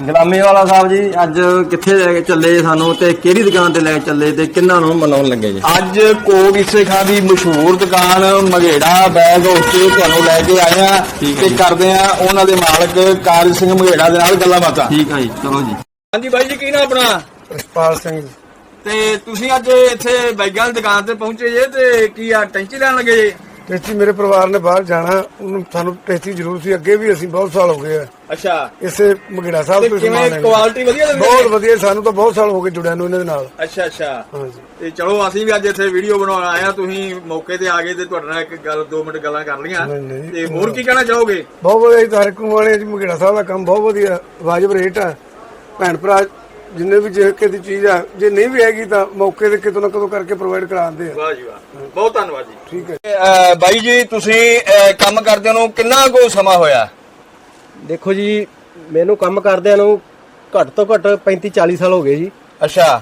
ਗੁਲਾਮੀ ਵਾਲਾ ਸਾਹਿਬ ਜੀ ਅੱਜ ਕਿੱਥੇ ਲੈ ਕੇ ਚੱਲੇ ਜੀ ਸਾਨੂੰ ਤੇ ਕਿਹੜੀ ਦੁਕਾਨ ਤੇ ਲੈ ਕੇ ਚੱਲੇ ਤੇ ਕਿੰਨਾ ਨੂੰ ਮਨਾਉਣ ਲੱਗੇ ਜੀ? ਅੱਜ ਕੋਕ ਇਸੇ ਖਾਂ ਦੀ ਮਸ਼ਹੂਰ ਦੁਕਾਨ ਮਘੇੜਾ ਬੈਗ ਉੱਤੇ ਤੁਹਾਨੂੰ ਲੈ ਕੇ ਆਏ ਆ ਤੇ। ਕਰਦੇ ਆ ਉਹਨਾਂ ਦੇ ਮਾਲਕ ਕਾਰਜ ਸਿੰਘ ਮਘੇੜਾ ਦੇ ਨਾਲ ਗੱਲਾਂ ਬਾਤਾਂ। ਠੀਕ ਆ ਜੀ ਚਲੋ ਜੀ। ਹਾਂਜੀ ਬਾਈ ਜੀ ਕੀ ਨਾ ਆਪਣਾ? ਰਸਪਾਲ ਸਿੰਘ ਜੀ। ਤੇ ਤੁਸੀਂ ਅੱਜ ਇੱਥੇ ਬੈਗਾਂ ਦੀ ਦੁਕਾਨ ਤੇ ਪਹੁੰਚੇ ਜੇ ਤੇ ਕੀ ਆ ਟੈਂਚੀ ਲੈਣ ਲੱਗੇ ਜੇ? ਟੇਸਟੀ ਮੇਰੇ ਪਰਿਵਾਰ ਨੇ ਬਾਹਰ ਜਾਣਾ ਉਹਨੂੰ ਸਾਨੂੰ ਟੇਸਟੀ ਜ਼ਰੂਰ ਸੀ। ਅੱਗੇ ਵੀ ਅਸੀਂ ਬਹੁਤ ਸਾਲ ਹੋ ਗਏ ਆ। ਅੱਛਾ। ਇਸੇ ਮਗੜਾ ਸਾਹਿਬ ਤੇ ਕਿਵੇਂ ਸਮਾਨ ਲੈਣਾ। ਕੁਆਲਿਟੀ ਵਧੀਆ ਦਿੰਦੇ ਬਹੁਤ? ਵਧੀਆ ਸਾਨੂੰ ਤਾਂ ਬਹੁਤ ਸਾਲ ਹੋ ਗਏ ਜੁੜਿਆ ਨੂੰ ਇਹਨਾਂ ਦੇ ਨਾਲ। ਅੱਛਾ ਅੱਛਾ। ਹਾਂਜੀ। ਤੇ ਚਲੋ ਅਸੀਂ ਵੀ ਅੱਜ ਇੱਥੇ ਵੀਡੀਓ ਬਣਾਉਣ ਆਏ ਆ ਤੁਸੀਂ ਮੌਕੇ ਤੇ ਆ ਗਏ ਤੇ ਤੁਹਾਡੇ ਨਾਲ ਇੱਕ ਗੱਲ 2 ਮਿੰਟ ਗੱਲਾਂ ਕਰ ਲਈਆਂ। ਨਹੀਂ, ਨਹੀਂ। ਤੇ ਹੋਰ ਕੀ ਕਹਿਣਾ ਚਾਹੋਗੇ? ਬਹੁਤ ਵਧੀਆ ਜੀ ਹਰ ਵਾਲੇ ਜੀ ਮਗੜਾ ਸਾਹਿਬ ਦਾ ਕੰਮ ਬਹੁਤ ਵਧੀਆ ਵਾਜਬ ਰੇਟ ਆ। ਭੈਣ ਭਰਾ ਜਿੰਨੇ ਵੀ ਜੇ ਕਿਸੇ ਦੀ ਚੀਜ਼ ਆ ਜੇ ਨਹੀਂ ਵੀ ਹੈਗੀ ਤਾਂ ਮੌਕੇ ਤੇ ਕਿਤੋਂ ਨਾ ਕਿਤੋਂ ਕਰਕੇ ਪ੍ਰੋਵਾਈਡ ਕਰਾਉਂਦੇ ਆ। ਵਾਹ ਜੀ ਵਾਹ। ਬਹੁਤ ਧੰਨਵਾਦ ਜੀ। ਠੀਕ ਹੈ। ਬਾਈ ਜੀ ਤੁਸੀਂ ਕੰਮ ਕਰਦੇ ਨੂੰ ਕਿੰਨਾ ਕੁ ਸਮਾਂ ਹੋਇਆ? ਦੇਖੋ ਜੀ ਮੈਨੂੰ ਕੰਮ ਕਰਦਿਆਂ ਨੂੰ ਘੱਟ ਤੋਂ ਘੱਟ 35 40 ਸਾਲ ਹੋ ਗਏ ਜੀ। ਅੱਛਾ।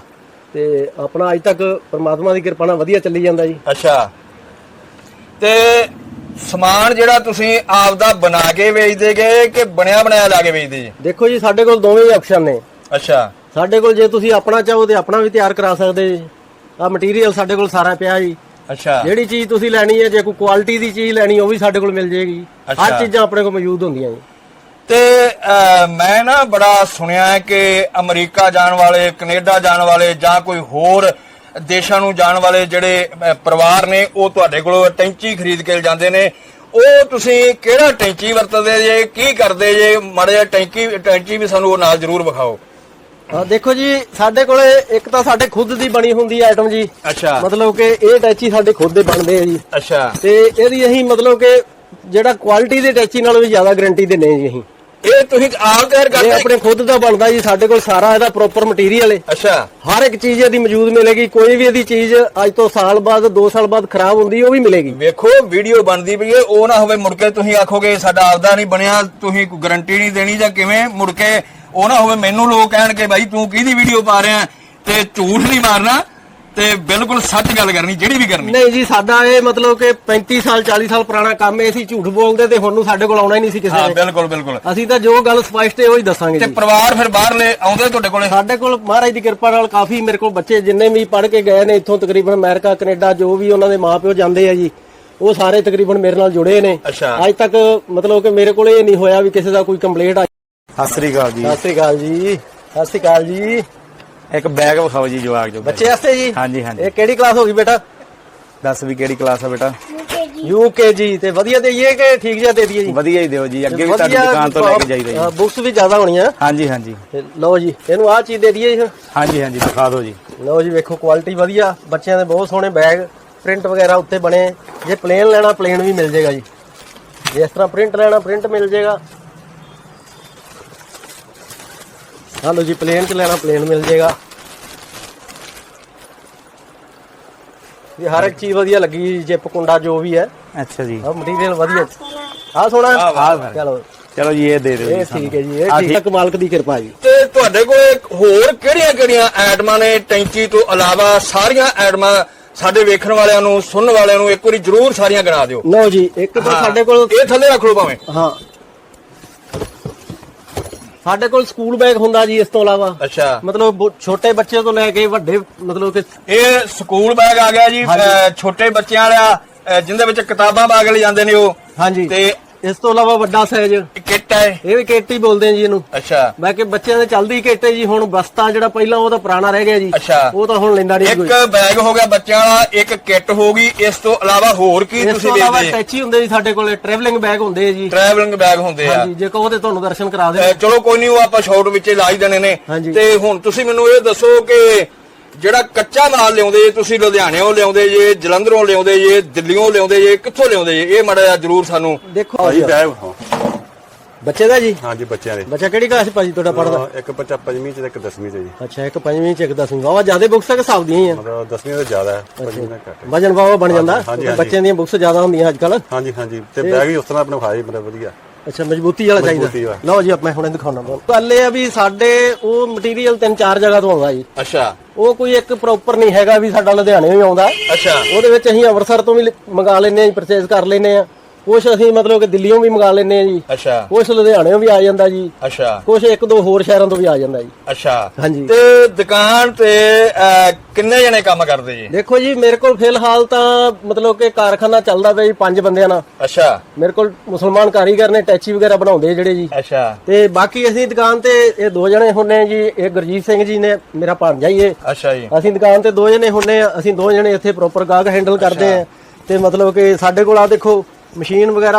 ਤੇ ਆਪਣਾ ਅੱਜ ਤੱਕ ਪ੍ਰਮਾਤਮਾ ਦੀ ਕਿਰਪਾ ਨਾਲ ਵਧੀਆ ਚੱਲੀ ਜਾਂਦਾ ਜੀ। ਅੱਛਾ। ਤੇ ਸਮਾਨ ਜਿਹੜਾ ਤੁਸੀਂ ਆਪਦਾ ਬਣਾ ਕੇ ਵੇਚਦੇ ਗਏ ਕਿ ਬਣਿਆ ਬਣਾਇਆ ਲਾ ਕੇ ਵੇਚਦੇ ਜੀ? ਦੇਖੋ ਜੀ ਸਾਡੇ ਕੋਲ ਦੋਵੇਂ ਹੀ ਆਪਸ਼ਨ ਨੇ। ਅੱਛਾ। ਸਾਡੇ ਕੋਲ ਜੇ ਤੁਸੀਂ ਆਪਣਾ ਚਾਹੋ ਤੇ ਆਪਣਾ ਵੀ ਤਿਆਰ ਕਰਾ ਸਕਦੇ ਜੀ। ਆ ਮਟੀਰੀਅਲ ਸਾਡੇ ਕੋਲ ਸਾਰਾ ਪਿਆ ਜੀ। ਅੱਛਾ। ਜਿਹੜੀ ਚੀਜ਼ ਤੁਸੀਂ ਲੈਣੀ ਹੈ ਜੇ ਕੋਈ ਕੁਆਲਿਟੀ ਦੀ ਚੀਜ਼ ਲੈਣੀ ਉਹ ਵੀ ਸਾਡੇ ਕੋਲ ਮਿਲ ਜੇਗੀ। ਹਰ ਚੀਜ਼ਾਂ ਆਪਣੇ ਕੋਲ ਮੌਜੂਦ ਹੁੰਦੀਆਂ ਜੀ। ਤੇ ਮੈਂ ਨਾ ਬੜਾ ਸੁਣਿਆ ਹੈ ਕਿ ਅਮਰੀਕਾ ਜਾਣ ਵਾਲੇ ਕੈਨੇਡਾ ਜਾਣ ਵਾਲੇ ਜਾਂ ਕੋਈ ਹੋਰ ਦੇਸ਼ਾਂ ਨੂੰ ਜਾਣ ਵਾਲੇ ਜਿਹੜੇ ਪਰਿਵਾਰ ਨੇ ਉਹ ਤੁਹਾਡੇ ਕੋਲੋਂ ਟੈਂਚੀ ਖਰੀਦ ਕੇ ਜਾਂਦੇ ਨੇ। ਉਹ ਤੁਸੀਂ ਕਿਹੜਾ ਟੈਂਚੀ ਵਰਤਦੇ ਜੇ ਕੀ ਕਰਦੇ ਜੇ? ਮਾੜਾ ਜਿਹਾ ਟੈਂਕੀ ਟੈਂਚੀ ਵੀ ਸਾਨੂੰ ਉਹ ਨਾਲ ਜ਼ਰੂਰ ਵਿਖਾਓ। ਆ ਦੇਖੋ ਜੀ ਸਾਡੇ ਕੋਲੇ ਇੱਕ ਤਾਂ ਸਾਡੇ ਖੁਦ ਦੀ ਬਣੀ ਹੁੰਦੀ ਆਈਟਮ ਜੀ। ਅੱਛਾ। ਮਤਲਬ ਕਿ ਇਹ ਟੈਚੀ ਸਾਡੇ ਖੁਦ ਦੇ ਬਣਦੇ ਆ ਜੀ। ਅੱਛਾ। ਤੇ ਇਹਦੀ ਅਸੀਂ ਮਤਲਬ ਕਿ ਜਿਹੜਾ ਕੁਆਲਿਟੀ ਦੇ ਟੈਚੀ ਨਾਲੋਂ ਵੀ ਜ਼ਿਆਦਾ ਗਾਰੰਟੀ ਦਿੰਨੇ ਜੀ ਅਸੀਂ। ਇਹ ਤੁਸੀਂ ਆਪ ਤਿਆਰ ਇਹ ਕਰਦੇ ਆਪਣੇ ਖੁਦ ਦਾ ਬਣਦਾ ਜੀ ਸਾਡੇ ਕੋਲ ਸਾਰਾ ਇਹਦਾ ਪ੍ਰੋਪਰ ਮਟੀਰੀਅਲ ਹੈ ਅੱਛਾ। ਹਰ ਇੱਕ ਚੀਜ਼ ਇਹਦੀ ਮੌਜੂਦ ਮਿਲੇਗੀ ਕੋਈ ਵੀ ਇਹਦੀ ਚੀਜ਼ ਅੱਜ ਤੋਂ ਸਾਲ ਬਾਅਦ 2 ਸਾਲ ਬਾਅਦ ਖਰਾਬ ਹੁੰਦੀ ਉਹ ਵੀ ਮਿਲੇਗੀ। ਵੇਖੋ ਵੀਡੀਓ ਬਣਦੀ ਪਈ ਹੈ ਉਹ ਨਾ ਹੋਵੇ ਮੁੜ ਕੇ ਤੁਸੀਂ ਆਖੋਗੇ ਸਾਡਾ ਆਪਦਾ ਨਹੀਂ ਬਣਿਆ ਤੁਸੀਂ ਕੋਈ ਗਾਰੰਟੀ ਨਹੀਂ ਦੇਣੀ ਜਾਂ ਕਿਵੇਂ ਮੁੜ ਕੇ ਉਹ ਨਾ ਹੋਵੇ ਮੈਨੂੰ ਲੋਕ ਕਹਿਣਗੇ ਬਾਈ ਤੂੰ ਕਿਹਦੀ ਵੀਡੀਓ ਪਾ ਰਿਹਾ? ਤੇ ਝੂਠ ਨਹੀਂ ਮਾਰਨਾ ਤੇ ਬਿਲਕੁਲ ਸੱਚ ਗੱਲ ਕਰਨੀ ਜਿਹੜੀ ਵੀ ਕਰਨੀ। ਨਹੀਂ ਜੀ ਸਾਡਾ ਇਹ ਮਤਲਬ ਕਿ 35 ਸਾਲ 40 ਸਾਲ ਪੁਰਾਣਾ ਕੰਮ ਹੈ ਅਸੀਂ ਝੂਠ ਬੋਲਦੇ ਤੇ ਹੁਣ ਨੂੰ ਸਾਡੇ ਕੋਲ ਆਉਣਾ ਹੀ ਨਹੀਂ ਸੀ ਕਿਸੇ ਹਾਂ ਨੇ। ਬਿਲਕੁਲ ਬਿਲਕੁਲ। ਅਸੀਂ ਤਾਂ ਜੋ ਗੱਲ ਸਪਸ਼ਟ ਹੈ ਉਹ ਹੀ ਦੱਸਾਂਗੇ ਤੇ ਜੀ। ਪਰਿਵਾਰ ਫਿਰ ਬਾਹਰਲੇ ਆਉਂਦੇ ਤੁਹਾਡੇ ਕੋਲੇ? ਸਾਡੇ ਕੋਲ ਮਹਾਰਾਜ ਦੀ ਕਿਰਪਾ ਨਾਲ ਕਾਫੀ ਮੇਰੇ ਕੋਲ ਬੱਚੇ ਜਿੰਨੇ ਵੀ ਪੜ੍ਹ ਕੇ ਗਏ ਨੇ ਇੱਥੋਂ ਤਕਰੀਬਨ ਅਮਰੀਕਾ ਕੈਨੇਡਾ ਜੋ ਵੀ ਉਹਨਾਂ ਦੇ ਮਾਪਿਓ ਜਾਂਦੇ ਆ ਜੀ ਉਹ ਸਾਰੇ ਤਕਰੀਬਨ ਮੇਰੇ ਨਾਲ ਜੁੜੇ ਨੇ। ਅੱਛਾ। ਅੱਜ ਤੱਕ ਮਤਲਬ ਕਿ ਮੇਰੇ ਕੋਲ ਇਹ ਨਹੀਂ ਹੋਇਆ ਵੀ ਕਿਸੇ ਦਾ ਕੋਈ ਕੰਪਲੇਂਟ ਸਤਿ ਸ੍ਰੀ ਅਕਾਲ ਜੀ। ਸਤਿ ਸ੍ਰੀ ਅਕਾਲ ਜੀ। ਸਤਿ ਸ੍ਰੀ ਅਕਾਲ ਜੀ। ਇੱਕ ਬੈਗ ਵਿਖਾਓ ਜੀ ਜਵਾਕ ਜੋ ਬੱਚੇ ਵਾਸਤੇ ਜੀ? ਹਾਂਜੀ, ਹਾਂਜੀ। ਇਹ ਕਿਹੜੀ ਕਲਾਸ ਹੋ ਗਈ ਬੇਟਾ? ਦੱਸ ਵੀ ਕਿਹੜੀ ਕਲਾਸ ਆ ਬੇਟਾ? ਯੂਕੇਜੀ ਤੇ ਵਧੀਆ ਦੇਈਏ ਕਿ ਠੀਕ ਜਿਹਾ ਦੇ ਦਈਏ ਜੀ? ਵਧੀਆ ਹੀ ਦਿਓ ਜੀ। ਅੱਗੇ ਵੀ ਤੁਹਾਡੀ ਦੁਕਾਨ ਤੋਂ ਲੈ ਕੇ ਜਾਈਦਾ ਜੀ। ਬੁੱਕਸ ਵੀ ਜ਼ਿਆਦਾ ਹੋਣੀਆਂ। ਹਾਂਜੀ ਹਾਂਜੀ। ਲਓ ਜੀ ਇਹਨੂੰ ਆਹ ਚੀਜ਼ ਦੇ ਦਈਏ ਜੀ ਹਾਂਜੀ ਹਾਂਜੀ ਦਿਖਾ ਦਿਓ ਜੀ। ਲਓ ਜੀ ਵੇਖੋ ਕੁਆਲਿਟੀ ਵਧੀਆ। ਬੱਚਿਆਂ ਦੇ ਬਹੁਤ ਸੋਹਣੇ ਬੈਗ ਪ੍ਰਿੰਟ ਵਗੈਰਾ ਉੱਤੇ ਬਣੇ। ਜੇ ਪਲੇਨ ਲੈਣਾ ਪਲੇਨ ਵੀ ਮਿਲ ਜਾਏਗਾ ਜੀ। ਜੇ ਇਸ ਤਰ੍ਹਾਂ ਪ੍ਰਿੰਟ ਲੈਣਾ ਪ੍ਰਿੰਟ ਮਿਲ ਜਾਏਗਾ। ਆਹ ਲਓ ਜੀ ਪਲੇਨ ਚ ਲੈਣਾ ਪਲੇਨ ਮਿਲ ਜਾਏਗਾ। ਇਹ ਹਰ ਇੱਕ ਚੀਜ਼ ਵਧੀਆ ਲੱਗੀ ਜਿਪ ਕੁੰਡਾ ਜੋ ਵੀ ਹੈ। ਅੱਛਾ ਜੀ। ਆ ਮਟੀਰੀਅਲ ਵਧੀਆ। ਆ ਸੋਹਣਾ। ਚਲੋ। ਚਲੋ ਜੀ ਇਹ ਦੇ ਦਿਓ ਇਹ ਠੀਕ ਹੈ ਜੀ ਇਹ ਠੀਕ ਹੈ ਮਾਲਕ ਦੀ ਕਿਰਪਾ ਜੀ। ਤੇ ਤੁਹਾਡੇ ਕੋਲੇ ਹੋਰ ਕਿਹੜੀਆਂ ਕਿਹੜੀਆਂ ਐਟਮਾਂ ਨੇ ਟੈਂਕੀ ਤੋਂ ਇਲਾਵਾ ਸਾਰੀਆਂ ਐਟਮਾਂ ਸਾਡੇ ਵੇਖਣ ਵਾਲਿਆਂ ਨੂੰ ਸੁਣਨ ਵਾਲਿਆਂ ਨੂੰ ਇੱਕ ਵਾਰੀ ਜ਼ਰੂਰ ਸਾਰੀਆਂ ਗਿਣਾ ਦਿਓ। ਲਓ ਜੀ ਇੱਕ ਤਾਂ ਸਾਡੇ ਕੋਲ ਇਹ ਥੱਲੇ ਰੱਖ ਲਓ ਭਾਵੇਂ। ਹਾਂ। ਸਾਡੇ ਕੋਲ ਸਕੂਲ ਬੈਗ ਹੁੰਦਾ ਜੀ ਇਸ ਤੋਂ ਇਲਾਵਾ। ਅੱਛਾ। ਮਤਲਬ ਛੋਟੇ ਬੱਚੇ ਤੋਂ ਲੈ ਕੇ ਵੱਡੇ ਮਤਲਬ ਕਿ ਇਹ ਸਕੂਲ ਬੈਗ ਆ ਗਿਆ ਜੀ ਅਹ ਛੋਟੇ ਬੱਚਿਆਂ ਵਾਲਾ ਅਹ ਜਿੰਦੇ ਵਿੱਚ ਕਿਤਾਬਾਂ ਬਾਗ ਲੈ ਜਾਂਦੇ ਨੇ ਉਹ। ਹਾਂਜੀ। ਤੇ ਇਸ ਤੋਂ ਇਲਾਵਾ ਵੱਡਾ ਸਾਈਜ਼ ਇਹ ਕਿੱਟ ਹੈ। ਵੀ ਕੇਟੀ ਬੋਲਦੇ ਆ ਜੀ ਇਹਨੂੰ। ਅੱਛਾ। ਬਾਕੀ ਬੱਚਿਆਂ ਦੇ ਚੱਲਦੀ ਕੇਟੇ ਜੀ ਹੁਣ ਬਸਤਾ ਜਿਹੜਾ ਪਹਿਲਾਂ ਉਹ ਤਾਂ ਪੁਰਾਣਾ ਰਹਿ ਗਿਆ ਜੀ। ਅੱਛਾ। ਉਹ ਤਾਂ ਹੁਣ ਲੈਂਦਾ ਨਹੀਂ ਇੱਕ ਬੈਗ ਹੋ ਗਿਆ ਬੱਚਿਆਂ ਵਾਲਾ ਇੱਕ ਕਿੱਟ ਹੋ ਗਈ। ਇਸ ਤੋਂ ਇਲਾਵਾ ਹੋਰ ਕੀ ਇਸ ਤੁਸੀਂ ਤੋਂ ਇਲਾਵਾ ਟੈਚੀ ਹੁੰਦੇ ਜੀ ਸਾਡੇ ਕੋਲੇ ਟਰੈਵਲਿੰਗ ਬੈਗ ਹੁੰਦੇ ਆ ਜੀ। ਟਰੈਵਲਿੰਗ ਬੈਗ ਹੁੰਦੇ ਆ। ਹਾਂਜੀ ਜੇ ਕਹੋ ਤੇ ਤੁਹਾਨੂੰ ਦਰਸ਼ਨ ਕਰਾ ਦੇ ਚਲੋ ਕੋਈ ਨਹੀਂ ਉਹ ਆਪਾਂ ਸ਼ਾਰਟ ਵਿੱਚ ਹੀ ਲਾ ਹੀ ਦੇਣੇ ਨੇ। ਤੇ ਹੁਣ ਤੁਸੀਂ ਮੈਨੂੰ ਇਹ ਦੱਸੋ ਕਿ ਜਿਹੜਾ ਕੱਚਾ ਮਾਲ ਲਿਆਉਂਦੇ ਜੇ ਤੁਸੀਂ ਲੁਧਿਆਣਿਓਂ ਲਿਆਉਂਦੇ ਜੇ ਜਲੰਧਰੋਂ ਲਿਆਉਂਦੇ ਜੇ ਦਿੱਲੀੋਂ ਲਿਆਉਂਦੇ ਜੇ ਕਿੱਥੋਂ ਲਿਆਉਂਦੇ ਜੇ ਇਹ ਮਾੜਾ ਜਿਹਾ ਜ਼ਰੂਰ ਸਾਨੂੰ ਦੇਖੋ ਭਾਜੀ ਬੈਗ ਵਿਖਾਓ ਬੱਚੇ ਦਾ ਜੀ? ਹਾਂਜੀ ਬੱਚਿਆਂ ਦੇ। ਬੱਚਾ ਕਿਹੜੀ ਕਲਾਸ ਭਾਜੀ ਤੁਹਾਡਾ ਪੜਦਾ ਇੱਕ ਬੱਚਾ ਪੰਜਵੀਂ ਚ ਤੇ ਇੱਕ ਦਸਵੀਂ ਚ ਜੀ। ਅੱਛਾ ਇੱਕ ਪੰਜਵੀਂ ਚ ਇੱਕ ਦਸਵੀਂ ਵਾਵਾ ਜ਼ਿਆਦਾ ਬੁੱਕਸ ਤੱਕ ਹਿਸਾਬ ਦੀਆਂ ਹੀ ਆ। ਮਤਲਬ ਦਸਵੀਂ ਦਾ ਜ਼ਿਆਦਾ ਹੈ ਪੰਜਵੀਂ ਦਾ ਘੱਟ। ਹੈ। ਵਜਨ ਵਾਵਾ ਬਣ ਜਾਂਦਾ ਹਾਂਜੀ, ਹਾਂਜੀ। ਬੱਚਿਆਂ ਦੀਆਂ ਬੁੱਕਸ ਜ਼ਿਆਦਾ ਹੁੰਦੀਆਂ ਅੱਜ ਕੱਲ ਹਾਂਜੀ ਹਾਂਜੀ। ਤੇ ਬੈਗ ਵੀ ਉਸ ਤਰ੍ਹਾਂ ਆਪਣੇ ਵਿਖਾਏ ਮਤਲਬ ਵਧੀਆ। ਅੱਛਾ ਮਜ਼ਬੂਤੀ ਵਾਲਾ ਮਜ਼ਬੂਤੀ ਚਾਹੀਦਾ ਵਾਲਾ। ਲਓ ਜੀ ਆਪਾਂ ਹੁਣੇ ਦਿਖਾਉਣਾ। ਤੁਹਾਨੂੰ ਗੱਲ ਇਹ ਆ ਵੀ ਸਾਡੇ ਉਹ ਮਟੀਰੀਅਲ ਤਿੰਨ ਚਾਰ ਜਗ੍ਹਾ ਤੋਂ ਆਉਂਦਾ ਜੀ। ਅੱਛਾ। ਉਹ ਕੋਈ ਇੱਕ ਪ੍ਰੋਪਰ ਨਹੀਂ ਹੈਗਾ ਵੀ ਸਾਡਾ ਲੁਧਿਆਣੇ ਹੀ ਆਉਂਦਾ। ਅੱਛਾ। ਉਹਦੇ ਵਿੱਚ ਅਸੀਂ ਅੰਮ੍ਰਿਤਸਰ ਤੋਂ ਵੀ ਲ- ਮੰਗਾ ਲੈਨੇ ਆ ਪਰਚੇਜ਼ ਕਰ ਲੈਨੇ ਆ ਕੁਛ ਅਸੀਂ ਮਤਲਬ ਕਿ ਦਿੱਲੀੋਂ ਵੀ ਮੰਗਾ ਲੈਨੇ ਆ ਜੀ। ਅੱਛਾ। ਕੁਛ ਲੁਧਿਆਣਿਓਂ ਵੀ ਆ ਜਾਂਦਾ ਜੀ। ਅੱਛਾ। ਕੁਛ ਇੱਕ ਦੋ ਹੋਰ ਸ਼ਹਿਰਾਂ ਤੋਂ ਵੀ ਆ ਜਾਂਦਾ ਜੀ। ਅੱਛਾ। ਹਾਂਜੀ। ਤੇ ਦੁਕਾਨ ਤੇ ਅਹ, ਕਿੰਨੇ ਜਣੇ ਕੰਮ ਕਰਦੇ ਜੀ? ਦੇਖੋ ਜੀ ਮੇਰੇ ਕੋਲ ਫਿਲਹਾਲ ਤਾਂ ਮਤਲਬ ਕਿ ਕਾਰਖਾਨਾ ਚੱਲਦਾ ਪਿਆ ਜੀ ਪੰਜ ਬੰਦਿਆਂ ਨਾਲ। ਅੱਛਾ। ਮੇਰੇ ਕੋਲ ਮੁਸਲਮਾਨ ਕਾਰੀਗਰ ਨੇ ਟੈਚੀ ਵਗੈਰਾ ਬਣਾਉਂਦੇ ਜਿਹੜੇ ਜੀ। ਅੱਛਾ। ਤੇ ਬਾਕੀ ਅਸੀਂ ਦੁਕਾਨ ਤੇ ਇਹ ਦੋ ਜਣੇ ਹੁੰਨੇ ਆ ਜੀ ਇਹ ਗੁਰਜੀਤ ਸਿੰਘ ਜੀ ਨੇ ਮੇਰਾ ਭਾਂਜਾ ਹੀ ਇਹ ਅੱਛਾ ਜੀ। ਅਸੀਂ ਦੁਕਾਨ ਤੇ ਦੋ ਜਣੇ ਹੁੰਨੇ ਆ ਅਸੀਂ ਦੋ ਜਣੇ ਇੱਥੇ ਪ੍ਰੋਪਰ ਗਾਹਕ ਹੈਂਡਲ ਕਰਦੇ ਆ। ਤੇ ਮਤਲਬ ਕਿ ਸਾਡੇ ਕੋਲ ਆ ਦੇਖੋ ਮਸ਼ੀਨ ਵਗੈਰਾ।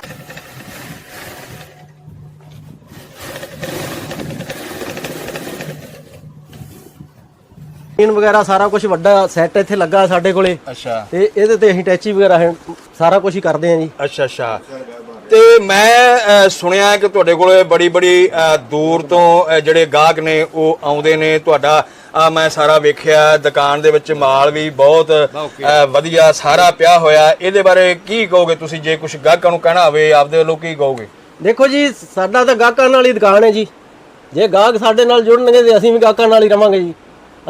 ਮਸ਼ੀਨ ਵਗੈਰਾ ਸਾਰਾ ਕੁਝ ਵੱਡਾ ਸੈੱਟ ਇੱਥੇ ਲੱਗਾ ਸਾਡੇ ਕੋਲੇ। ਅੱਛਾ। ਤੇ ਇਹਦੇ ਤੇ ਅਸੀਂ ਟੈਚੀ ਵਗੈਰਾ ਹੈ ਸਾਰਾ ਕੁਝ ਹੀ ਕਰਦੇ ਆ ਜੀ। ਅੱਛਾ ਅੱਛਾ। ਤੇ ਮੈਂ ਸੁਣਿਆ ਕਿ ਤੁਹਾਡੇ ਕੋਲੇ ਬੜੀ ਬੜੀ ਦੂਰ ਤੋਂ ਜਿਹੜੇ ਗਾਹਕ ਨੇ ਉਹ ਆਉਂਦੇ ਨੇ ਤੁਹਾਡਾ ਆ ਮੈਂ ਸਾਰਾ ਵੇਖਿਆ ਦੁਕਾਨ ਦੇ ਵਿੱਚ ਮਾਲ ਵੀ ਬਹੁਤ ਵਧੀਆ ਸਾਰਾ ਪਿਆ ਹੋਇਆ। ਇਹਦੇ ਬਾਰੇ ਕੀ ਕਹੋਗੇ ਤੁਸੀਂ? ਜੇ ਕੁਝ ਗਾਹਕਾਂ ਨੂੰ ਕਹਿਣਾ ਹੋਵੇ ਆਪਦੇ ਵੱਲੋਂ ਕੀ ਕਹੋਗੇ? ਦੇਖੋ ਜੀ ਸਾਡਾ ਤਾਂ ਗਾਹਕਾਂ ਨਾਲ ਹੀ ਦੁਕਾਨ ਹੈ ਜੀ। ਜੇ ਗਾਹਕ ਸਾਡੇ ਨਾਲ ਜੁੜਨਗੇ ਤੇ ਅਸੀਂ ਵੀ ਗਾਹਕਾਂ ਨਾਲ ਹੀ ਰਵਾਂਗੇ ਜੀ।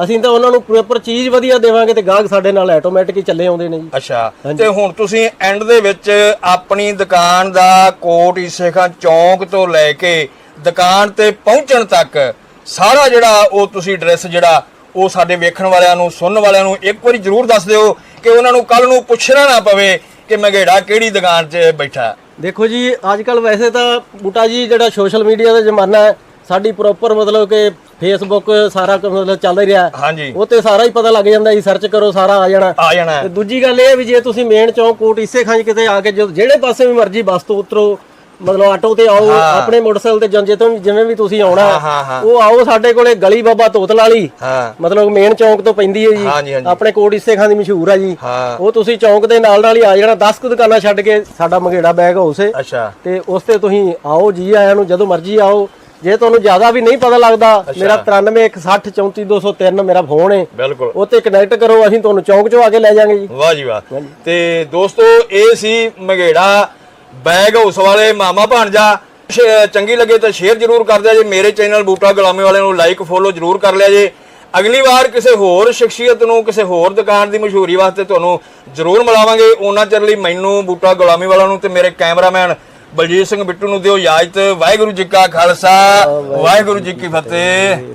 ਅਸੀਂ ਤਾਂ ਉਹਨਾਂ ਨੂੰ ਪ੍ਰੋਪਰ ਚੀਜ਼ ਵਧੀਆ ਦੇਵਾਂਗੇ ਤੇ ਗਾਹਕ ਸਾਡੇ ਨਾਲ ਆਟੋਮੈਟਿਕ ਹੀ ਚੱਲੇ ਆਉਂਦੇ ਨੇ ਜੀ। ਅੱਛਾ ਤੇ ਹੁਣ ਤੁਸੀਂ ਐਂਡ ਦੇ ਵਿੱਚ ਆਪਣੀ ਦੁਕਾਨ ਦਾ ਕੋਟ ਈਸੇ ਖਾਂ ਚੌਂਕ ਤੋਂ ਲੈ ਕੇ ਦੁਕਾਨ ਤੇ ਪਹੁੰਚਣ ਤੱਕ ਸਾਰਾ ਜਿਹੜਾ ਉਹ ਤੁਸੀਂ ਐਡਰੈਸ ਜਿਹੜਾ ਉਹ ਸਾਡੇ ਵੇਖਣ ਵਾਲਿਆਂ ਨੂੰ ਸੁਣਨ ਵਾਲਿਆਂ ਨੂੰ ਇੱਕ ਵਾਰੀ ਜ਼ਰੂਰ ਦੱਸ ਦਿਓ ਕਿ ਉਹਨਾਂ ਨੂੰ ਕੱਲ ਨੂੰ ਪੁੱਛਣਾ ਨਾ ਪਵੇ ਕਿ ਮਗੇੜਾ ਕਿਹੜੀ ਦੁਕਾਨ 'ਚ ਬੈਠਾ। ਦੇਖੋ ਜੀ ਅੱਜ ਕੱਲ ਵੈਸੇ ਤਾਂ ਬੂਟਾ ਜੀ ਜਿਹੜਾ ਸੋਸ਼ਲ ਮੀਡੀਆ ਦਾ ਜ਼ਮਾਨਾ ਹੈ ਸਾਡੀ ਪ੍ਰੋਪਰ ਮਤਲਬ ਕਿ ਫੇਸਬੁੱਕ ਸਾਰਾ ਕੁਝ ਮਤਲਬ ਚੱਲ ਹੀ ਰਿਹਾ ਹਾਂਜੀ। ਉਹ ਤੇ ਸਾਰਾ ਹੀ ਪਤਾ ਲੱਗ ਜਾਂਦਾ ਜੀ ਸਰਚ ਕਰੋ ਸਾਰਾ ਆ ਜਾਣਾ। ਆ ਜਾਣਾ। ਤੇ ਦੂਜੀ ਗੱਲ ਇਹ ਹੈ ਵੀ ਜੇ ਤੁਸੀਂ ਮੇਨ ਚੌਂਕ ਕੋਟ ਇਸੇ ਖਾਂ ਕਿਤੇ ਆ ਕੇ ਜਿਹੜੇ ਪਾਸੇ ਵੀ ਮਰਜ਼ੀ ਬੱਸ ਤੋਂ ਉਤਰੋ ਮਤਲਬ ਆਟੋ ਤੇ ਆਓ ਆਪਣੇ ਮੋਟਰਸਾਈਕਲ ਤੇ ਜੰਜੇ ਤੋਂ ਜਿਵੇਂ ਵੀ ਤੁਸੀਂ ਆਉਣਾ। ਉਹ ਆਓ ਸਾਡੇ ਕੋਲੇ ਗਲੀ ਬਾਬਾ ਤੋਤਲ ਵਾਲੀ। ਮਤਲਬ ਮੇਨ ਚੌਂਕ ਤੋਂ ਪੈਂਦੀ ਹੈ ਜੀ। ਆਪਣੇ ਕੋਟ ਇਸੇ ਖਾਂ ਦੀ ਮਸ਼ਹੂਰ ਆ ਜੀ। ਉਹ ਤੁਸੀਂ ਚੌਂਕ ਦੇ ਨਾਲ ਨਾਲ ਹੀ ਆ ਜਾਣਾ 10 ਕੁ ਦੁਕਾਨਾਂ ਛੱਡ ਕੇ ਸਾਡਾ ਮੰਗੇੜਾ ਬੈਗ ਹਾਊਸ ਹੈ ਤੇ ਉਸ ਤੇ ਤੁਸੀਂ ਆਓ ਜੀ ਆਇਆਂ ਨੂੰ ਜਦੋਂ ਮਰਜ਼ੀ ਆਓ। ਜੇ ਤੁਹਾਨੂੰ ਜ਼ਿਆਦਾ ਵੀ ਨਹੀਂ ਪਤਾ ਲੱਗਦਾ ਮੇਰਾ 9316034203 ਮੇਰਾ ਫੋਨ ਹੈ ਬਿਲਕੁਲ। ਉੱਤੇ ਕਨੈਕਟ ਕਰੋ ਅਸੀਂ ਤੁਹਾਨੂੰ ਚੌਂਕ 'ਚੋਂ ਆ ਕੇ ਲੈ ਜਾਾਂਗੇ ਜੀ। ਵਾਹ ਜੀ ਵਾਹ। ਤੇ ਦੋਸਤੋ ਇਹ ਸੀ ਮਗੇੜਾ ਬੈਗ ਹਾਊਸ ਵਾਲੇ ਮਾਮਾ ਭਾਣਜਾ ਚੰਗੀ ਲੱਗੇ ਤਾਂ ਸ਼ੇਅਰ ਜਰੂਰ ਕਰ ਦਿਆ ਜੇ ਮੇਰੇ ਚੈਨਲ ਬੂਟਾ ਗੁਲਾਮੀ ਵਾਲਿਆਂ ਨੂੰ ਲਾਈਕ ਫੋਲੋ ਜਰੂਰ ਕਰ ਲਿਆ ਜੇ। ਅਗਲੀ ਵਾਰ ਕਿਸੇ ਹੋਰ ਸ਼ਖਸੀਅਤ ਨੂੰ ਕਿਸੇ ਹੋਰ ਦੁਕਾਨ ਦੀ ਮਸ਼ਹੂਰੀ ਵਾਸਤੇ ਤੁਹਾਨੂੰ ਜਰੂਰ ਮਿਲਾਵਾਂਗੇ। ਉਹਨਾਂ ਚਿਰ ਲਈ ਮੈਨੂੰ ਬੂਟਾ ਗੁਲਾਮੀ ਵਾਲਿਆਂ ਨੂੰ ਤੇ ਮੇਰੇ ਕੈਮਰਾਮੈਨ ਬਲਜੀਤ ਸਿੰਘ ਬਿੱਟੂ ਨੂੰ ਦਿਓ ਇਜਾਜ਼ਤ। ਵਾਹਿਗੁਰੂ ਜੀ ਕਾ ਖਾਲਸਾ ਵਾਹਿਗੁਰੂ ਜੀ ਕੀ ਫਤਿਹ।